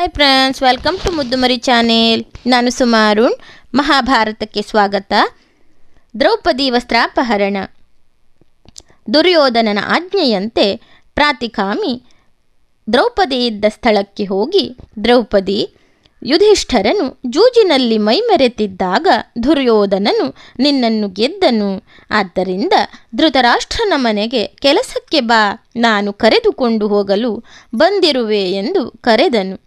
Hi friends welcome to Muddumari channel ನಾನು ಸುಮಾರುಣ್ ಮಹಾಭಾರತಕ್ಕೆ ಸ್ವಾಗತ ದ್ರೌಪದಿ ವಸ್ತ್ರಾಪಹರಣ ದುರ್ಯೋಧನನ ಆಜ್ಞೆಯಂತೆ ಪ್ರಾತಿಕಾಮಿ ದ್ರೌಪದಿ ಇದ್ದ ಸ್ಥಳಕ್ಕೆ ಹೋಗಿ ದ್ರೌಪದಿ ಯುಧಿಷ್ಠರನು ಜೂಜಿನಲ್ಲಿ ಮೈಮೆರೆತಿದ್ದಾಗ ದುರ್ಯೋಧನನು ನಿನ್ನನ್ನು ಗೆದ್ದನು ಆದ್ದರಿಂದ ಧೃತರಾಷ್ಟ್ರನ ಮನೆಗೆ ಕೆಲಸಕ್ಕೆ ಬಾ ನಾನು ಕರೆದುಕೊಂಡು ಹೋಗಲು ಬಂದಿರುವೆ ಎಂದು ಕರೆದನು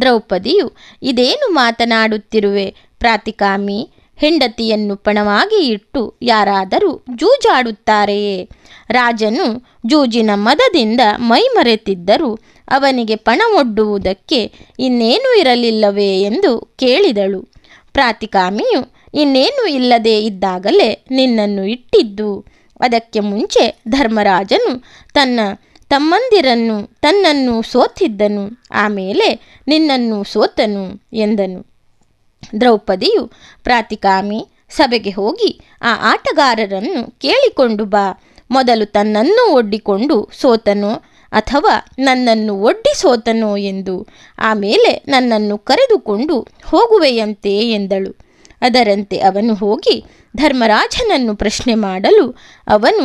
ದ್ರೌಪದಿಯು, ಇದೇನು ಮಾತನಾಡುತ್ತಿರುವೆ? ಪ್ರಾತಿಕಾಮಿ, ಹೆಂಡತಿಯನ್ನು ಪಣವಾಗಿ ಇಟ್ಟು ಯಾರಾದರೂ ಜೂಜಾಡುತ್ತಾರೆಯೇ? ರಾಜನು ಜೂಜಿನ ಮದದಿಂದ ಮೈಮರೆತಿದ್ದರೂ ಅವನಿಗೆ ಪಣವೊಡ್ಡುವುದಕ್ಕೆ ಇನ್ನೇನು ಇರಲಿಲ್ಲವೇ? ಎಂದು ಕೇಳಿದಳು. ಪ್ರಾತಿಕಾಮಿಯು, ಇನ್ನೇನು ಇಲ್ಲದೆ ಇದ್ದಾಗಲೇ ನಿನ್ನನ್ನು ಇಟ್ಟಿದ್ದು. ಅದಕ್ಕೆ ಮುಂಚೆ ಧರ್ಮರಾಜನು ತನ್ನ ತಮ್ಮಂದಿರನ್ನು ತನ್ನನ್ನು ಸೋತಿದ್ದನು ಆಮೇಲೆ ನಿನ್ನನ್ನು ಸೋತನು ಎಂದನು. ದ್ರೌಪದಿಯು ಪ್ರಾತಿಕಾಮಿ ಸಭೆಗೆ ಹೋಗಿ ಆ ಆಟಗಾರರನ್ನು ಕೇಳಿಕೊಂಡು ಬಾ, ಮೊದಲು ತನ್ನನ್ನು ಒಡ್ಡಿಕೊಂಡು ಸೋತನೋ ಅಥವಾ ನನ್ನನ್ನು ಒಡ್ಡಿ ಸೋತನೋ ಎಂದು ಆಮೇಲೆ ನನ್ನನ್ನು ಕರೆದುಕೊಂಡು ಹೋಗುವೆಯಂತೆ ಎಂದಳು. ಅದರಂತೆ ಅವನು ಹೋಗಿ ಧರ್ಮರಾಜನನ್ನು ಪ್ರಶ್ನೆ ಮಾಡಲು ಅವನು,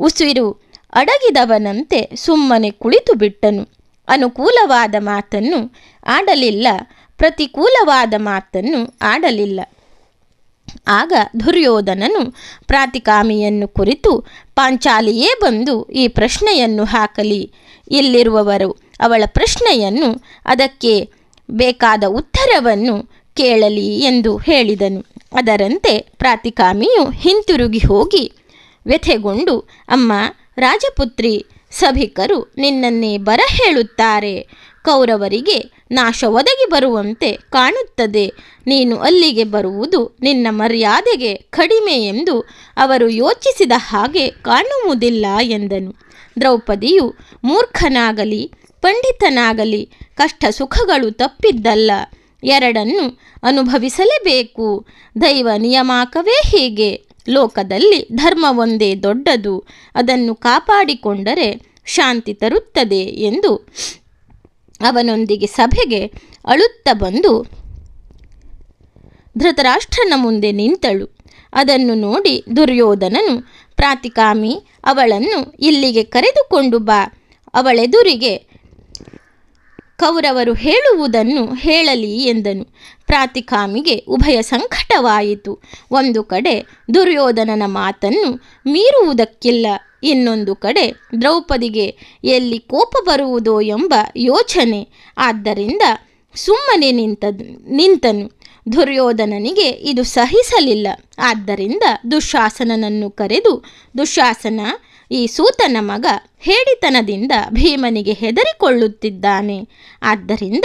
ಉಸಿರು ಅಡಗಿದವನಂತೆ ಸುಮ್ಮನೆ ಕುಳಿತು ಬಿಟ್ಟನು. ಅನುಕೂಲವಾದ ಮಾತನ್ನು ಆಡಲಿಲ್ಲ. ಪ್ರತಿಕೂಲವಾದ ಮಾತನ್ನು ಆಡಲಿಲ್ಲ. ಆಗ ದುರ್ಯೋಧನನು ಪ್ರಾತಿಕಾಮಿಯನ್ನು ಕುರಿತು, ಪಾಂಚಾಲಿಯೇ ಬಂದು ಈ ಪ್ರಶ್ನೆಯನ್ನು ಹಾಕಲಿ. ಇಲ್ಲಿರುವವರು ಅವಳ ಪ್ರಶ್ನೆಯನ್ನು ಅದಕ್ಕೆ ಬೇಕಾದ ಉತ್ತರವನ್ನು ಕೇಳಲಿ ಎಂದು ಹೇಳಿದನು. ಅದರಂತೆ ಪ್ರಾತಿಕಾಮಿಯು ಹಿಂತಿರುಗಿ ಹೋಗಿ, ವ್ಯಥೆಗೊಂಡು, ಅಮ್ಮ ರಾಜಪುತ್ರಿ ಸಭಿಕರು ನಿನ್ನನ್ನೇ ಬರ ಹೇಳುತ್ತಾರೆ. ಕೌರವರಿಗೆ ನಾಶ ಒದಗಿ ಬರುವಂತೆ ಕಾಣುತ್ತದೆ. ನೀನು ಅಲ್ಲಿಗೆ ಬರುವುದು ನಿನ್ನ ಮರ್ಯಾದೆಗೆ ಕಡಿಮೆ ಎಂದು ಅವರು ಯೋಚಿಸಿದ ಹಾಗೆ ಕಾಣುವುದಿಲ್ಲ ಎಂದನು. ದ್ರೌಪದಿಯು ಮೂರ್ಖನಾಗಲಿ, ಪಂಡಿತನಾಗಲಿ ಕಷ್ಟ ಸುಖಗಳು ತಪ್ಪಿದ್ದಲ್ಲ. ಎರಡನ್ನು ಅನುಭವಿಸಲೇಬೇಕು. ದೈವ ನಿಯಮಾಕವೇ ಹೀಗೆ. ಲೋಕದಲ್ಲಿ ಧರ್ಮವೊಂದೇ ದೊಡ್ಡದು, ಅದನ್ನು ಕಾಪಾಡಿಕೊಂಡರೆ ಶಾಂತಿ ತರುತ್ತದೆ ಎಂದು ಅವನೊಂದಿಗೆ ಸಭೆಗೆ ಅಳುತ್ತ ಬಂದು ಧೃತರಾಷ್ಟ್ರನ ಮುಂದೆ ನಿಂತಳು. ಅದನ್ನು ನೋಡಿ ದುರ್ಯೋಧನನು, ಪ್ರಾತಿಕಾಮಿ, ಅವಳನ್ನು ಇಲ್ಲಿಗೆ ಕರೆದುಕೊಂಡು ಬಾ, ಅವಳೆದುರಿಗೆ ಕೌರವರು ಹೇಳುವುದನ್ನು ಹೇಳಲಿ ಎಂದನು. ಪ್ರಾತಿಕಾಮಿಗೆ ಉಭಯ ಸಂಕಟವಾಯಿತು. ಒಂದು ಕಡೆ ದುರ್ಯೋಧನನ ಮಾತನ್ನು ಮೀರುವುದಕ್ಕಿಲ್ಲ, ಇನ್ನೊಂದು ಕಡೆ ದ್ರೌಪದಿಗೆ ಎಲ್ಲಿ ಕೋಪ ಬರುವುದೋ ಎಂಬ ಯೋಚನೆ. ಆದ್ದರಿಂದ ಸುಮ್ಮನೆ ನಿಂತ, ನಿಂತನು. ದುರ್ಯೋಧನನಿಗೆ ಇದು ಸಹಿಸಲಿಲ್ಲ. ಆದ್ದರಿಂದ ದುಶಾಸನನನ್ನು ಕರೆದು, ದುಶಾಸನ ಈ ಸೂತನ ಮಗ ಹೇಡಿತನದಿಂದ ಭೀಮನಿಗೆ ಹೆದರಿಕೊಳ್ಳುತ್ತಿದ್ದಾನೆ. ಆದ್ದರಿಂದ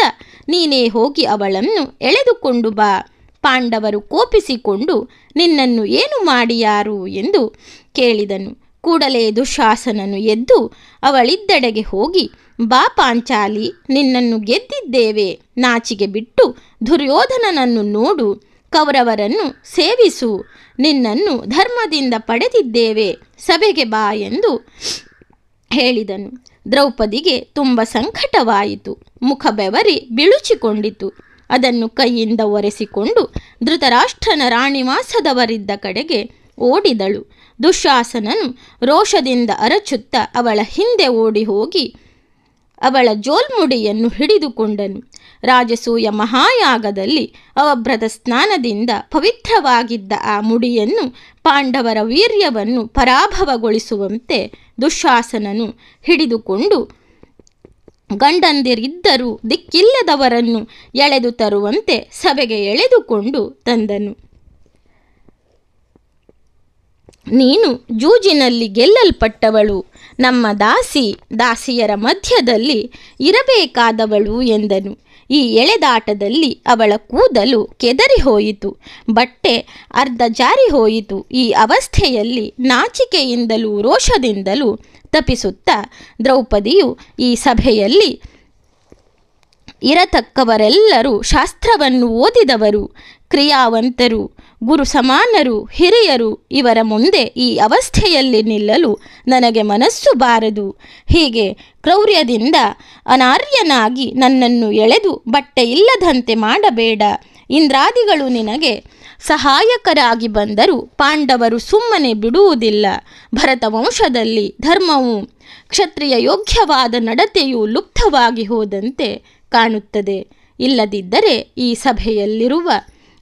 ನೀನೇ ಹೋಗಿ ಅವಳನ್ನು ಎಳೆದುಕೊಂಡು ಬಾ. ಪಾಂಡವರು ಕೋಪಿಸಿಕೊಂಡು, ನಿನ್ನನ್ನು ಏನು ಮಾಡಿಯಾರು? ಎಂದು ಕೇಳಿದನು. ಕೂಡಲೇ ದುಶಾಸನನು ಎದ್ದು ಅವಳಿದ್ದೆಡೆಗೆ ಹೋಗಿ, ಬಾ ಪಾಂಚಾಲಿ, ನಿನ್ನನ್ನು ಗೆದ್ದಿದ್ದೇವೆ. ನಾಚಿಗೆ ಬಿಟ್ಟು ದುರ್ಯೋಧನನನ್ನು ನೋಡು. ಕೌರವರನ್ನು ಸೇವಿಸು. ನಿನ್ನನ್ನು ಧರ್ಮದಿಂದ ಪಡೆದಿದ್ದೇವೆ. ಸಭೆಗೆ ಬಾ ಎಂದು ಹೇಳಿದನು. ದ್ರೌಪದಿಗೆ ತುಂಬ ಸಂಕಟವಾಯಿತು. ಮುಖ ಬೆವರಿ ಬಿಳುಚಿಕೊಂಡಿತು. ಅದನ್ನು ಕೈಯಿಂದ ಒರೆಸಿಕೊಂಡು ಧೃತರಾಷ್ಟ್ರನ ರಾಣಿವಾಸದವರಿದ್ದ ಕಡೆಗೆ ಓಡಿದಳು. ದುಶಾಸನನು ರೋಷದಿಂದ ಅರಚುತ್ತ ಅವಳ ಹಿಂದೆ ಓಡಿ ಹೋಗಿ ಅವಳ ಜೋಲ್ಮುಡಿಯನ್ನು ಹಿಡಿದುಕೊಂಡನು. ರಾಜಸೂಯ ಮಹಾಯಾಗದಲ್ಲಿ ಅವಭ್ರದ ಸ್ನಾನದಿಂದ ಪವಿತ್ರವಾಗಿದ್ದ ಆ ಮುಡಿಯನ್ನು ಪಾಂಡವರ ವೀರ್ಯವನ್ನು ಪರಾಭವಗೊಳಿಸುವಂತೆ ದುಶಾಸನನು ಹಿಡಿದುಕೊಂಡು ಗಂಡಂದಿರಿದ್ದರೂ ದಿಕ್ಕಿಲ್ಲದವರನ್ನು ಎಳೆದು ತರುವಂತೆ ಸಭೆಗೆ ಎಳೆದುಕೊಂಡು ತಂದನು. ನೀನು ಜೂಜಿನಲ್ಲಿ ಗೆಲ್ಲಲ್ಪಟ್ಟವಳು. ನಮ್ಮ ದಾಸಿ ದಾಸಿಯರ ಮಧ್ಯದಲ್ಲಿ ಇರಬೇಕಾದವಳು ಎಂದನು. ಈ ಎಳೆದಾಟದಲ್ಲಿ ಅವಳ ಕೂದಲು ಕೆದರಿ ಹೋಯಿತು. ಬಟ್ಟೆ ಅರ್ಧ ಜಾರಿ ಹೋಯಿತು. ಈ ಅವಸ್ಥೆಯಲ್ಲಿ ನಾಚಿಕೆಯಿಂದಲೂ ರೋಷದಿಂದಲೂ ತಪಿಸುತ್ತಾ ದ್ರೌಪದಿಯು ಈ ಸಭೆಯಲ್ಲಿ ಇರತಕ್ಕವರೆಲ್ಲರೂ ಶಾಸ್ತ್ರವನ್ನು ಓದಿದವರು, ಕ್ರಿಯಾವಂತರು ಗುರು ಸಮಾನರು ಹಿರಿಯರು ಇವರ ಮುಂದೆ ಈ ಅವಸ್ಥೆಯಲ್ಲಿ ನಿಲ್ಲಲು ನನಗೆ ಮನಸ್ಸು ಬಾರದು. ಹೀಗೆ ಕ್ರೌರ್ಯದಿಂದ ಅನಾರ್ಯನಾಗಿ ನನ್ನನ್ನು ಎಳೆದು ಬಟ್ಟೆ ಇಲ್ಲದಂತೆ ಮಾಡಬೇಡ. ಇಂದ್ರಾದಿಗಳು ನಿನಗೆ ಸಹಾಯಕರಾಗಿ ಬಂದರೂ ಪಾಂಡವರು ಸುಮ್ಮನೆ ಬಿಡುವುದಿಲ್ಲ. ಭರತ ವಂಶದಲ್ಲಿ ಧರ್ಮವು ಕ್ಷತ್ರಿಯ ಯೋಗ್ಯವಾದ ನಡತೆಯು ಲುಪ್ತವಾಗಿ ಹೋದಂತೆ ಕಾಣುತ್ತದೆ. ಇಲ್ಲದಿದ್ದರೆ ಈ ಸಭೆಯಲ್ಲಿರುವ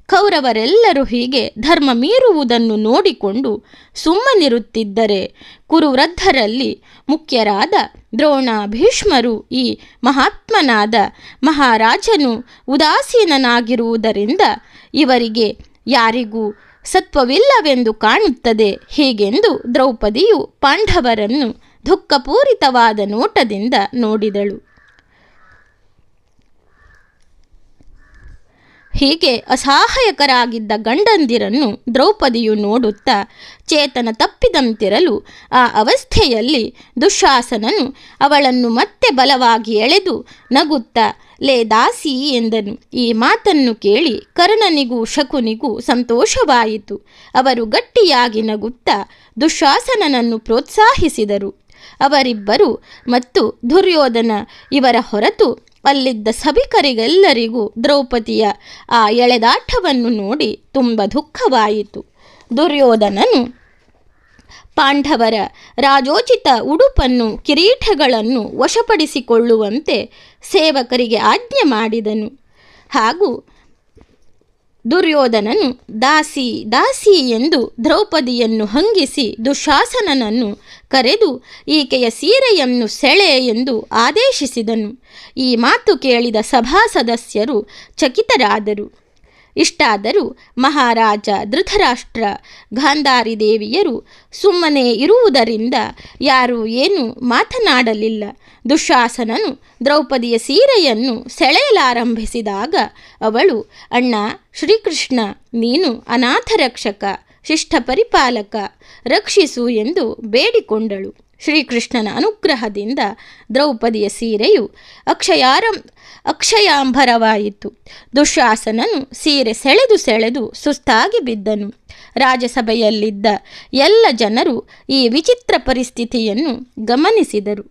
ಕೌರವರೆಲ್ಲರೂ ಹೀಗೆ ಧರ್ಮ ಮೀರುವುದನ್ನು ನೋಡಿಕೊಂಡು ಸುಮ್ಮನಿರುತ್ತಿದ್ದರೆ ಕುರುವೃದ್ಧರಲ್ಲಿ ಮುಖ್ಯರಾದ ದ್ರೋಣ ಭೀಷ್ಮರು ಈ ಮಹಾತ್ಮನಾದ ಮಹಾರಾಜನು ಉದಾಸೀನನಾಗಿರುವುದರಿಂದ ಇವರಿಗೆ ಯಾರಿಗೂ ಸತ್ವವಿಲ್ಲವೆಂದು ಕಾಣುತ್ತದೆ. ಹೀಗೆಂದು ದ್ರೌಪದಿಯು ಪಾಂಡವರನ್ನು ದುಃಖಪೂರಿತವಾದ ನೋಟದಿಂದ ನೋಡಿದಳು. ಹೀಗೆ ಅಸಹಾಯಕರಾಗಿದ್ದ ಗಂಡಂದಿರನ್ನು ದ್ರೌಪದಿಯು ನೋಡುತ್ತಾ ಚೇತನ ತಪ್ಪಿದಂತಿರಲು ಆ ಅವಸ್ಥೆಯಲ್ಲಿ ದುಶಾಸನನು ಅವಳನ್ನು ಮತ್ತೆ ಬಲವಾಗಿ ಎಳೆದು ನಗುತ್ತಾ, ಲೇ ದಾಸಿ, ಎಂದನು. ಈ ಮಾತನ್ನು ಕೇಳಿ ಕರ್ಣನಿಗೂ ಶಕುನಿಗೂ ಸಂತೋಷವಾಯಿತು. ಅವರು ಗಟ್ಟಿಯಾಗಿ ನಗುತ್ತಾ ದುಶಾಸನನನ್ನು ಪ್ರೋತ್ಸಾಹಿಸಿದರು. ಅವರಿಬ್ಬರು ಮತ್ತು ದುರ್ಯೋಧನ ಇವರ ಹೊರತು ಅಲ್ಲಿದ್ದ ಸಭಿಕರಿಗೆಲ್ಲರಿಗೂ ದ್ರೌಪದಿಯ ಆ ಎಳೆದಾಟವನ್ನು ನೋಡಿ ತುಂಬ ದುಃಖವಾಯಿತು. ದುರ್ಯೋಧನನು ಪಾಂಡವರ ರಾಜೋಚಿತ ಉಡುಪನ್ನು, ಕಿರೀಟಗಳನ್ನು ವಶಪಡಿಸಿಕೊಳ್ಳುವಂತೆ ಸೇವಕರಿಗೆ ಆಜ್ಞೆ ಮಾಡಿದನು. ಹಾಗೂ ದುರ್ಯೋಧನನು ದಾಸಿ ದಾಸಿ ಎಂದು ದ್ರೌಪದಿಯನ್ನು ಹಂಗಿಸಿ ದುಶಾಸನನನ್ನು ಕರೆದು ಈಕೆಯ ಸೀರೆಯನ್ನು ಸೆಳೆ ಎಂದು ಆದೇಶಿಸಿದನು. ಈ ಮಾತು ಕೇಳಿದ ಸಭಾ ಸದಸ್ಯರು ಚಕಿತರಾದರು. ಇಷ್ಟಾದರೂ ಮಹಾರಾಜ ಧೃತರಾಷ್ಟ್ರ ಗಾಂಧಾರಿ ದೇವಿಯರು ಸುಮ್ಮನೆ ಇರುವುದರಿಂದ ಯಾರೂ ಏನೂ ಮಾತನಾಡಲಿಲ್ಲ. ದುಶಾಸನನು ದ್ರೌಪದಿಯ ಸೀರೆಯನ್ನು ಸೆಳೆಯಲಾರಂಭಿಸಿದಾಗ ಅವಳು, ಅಣ್ಣ, ಶ್ರೀಕೃಷ್ಣ, ನೀನು ಅನಾಥರಕ್ಷಕ ಶಿಷ್ಟ ಪರಿಪಾಲಕ ರಕ್ಷಿಸು ಎಂದು ಬೇಡಿಕೊಂಡಳು. ಶ್ರೀಕೃಷ್ಣನ ಅನುಗ್ರಹದಿಂದ ದ್ರೌಪದಿಯ ಸೀರೆಯು ಅಕ್ಷಯಾರಂ, ಅಕ್ಷಯಾಂಬರವಾಯಿತು. ದುಶಾಸನನು ಸೀರೆ ಸೆಳೆದು ಸೆಳೆದು ಸುಸ್ತಾಗಿ ಬಿದ್ದನು. ರಾಜಸಭೆಯಲ್ಲಿದ್ದ ಎಲ್ಲ ಜನರು ಈ ವಿಚಿತ್ರ ಪರಿಸ್ಥಿತಿಯನ್ನು ಗಮನಿಸಿದರು.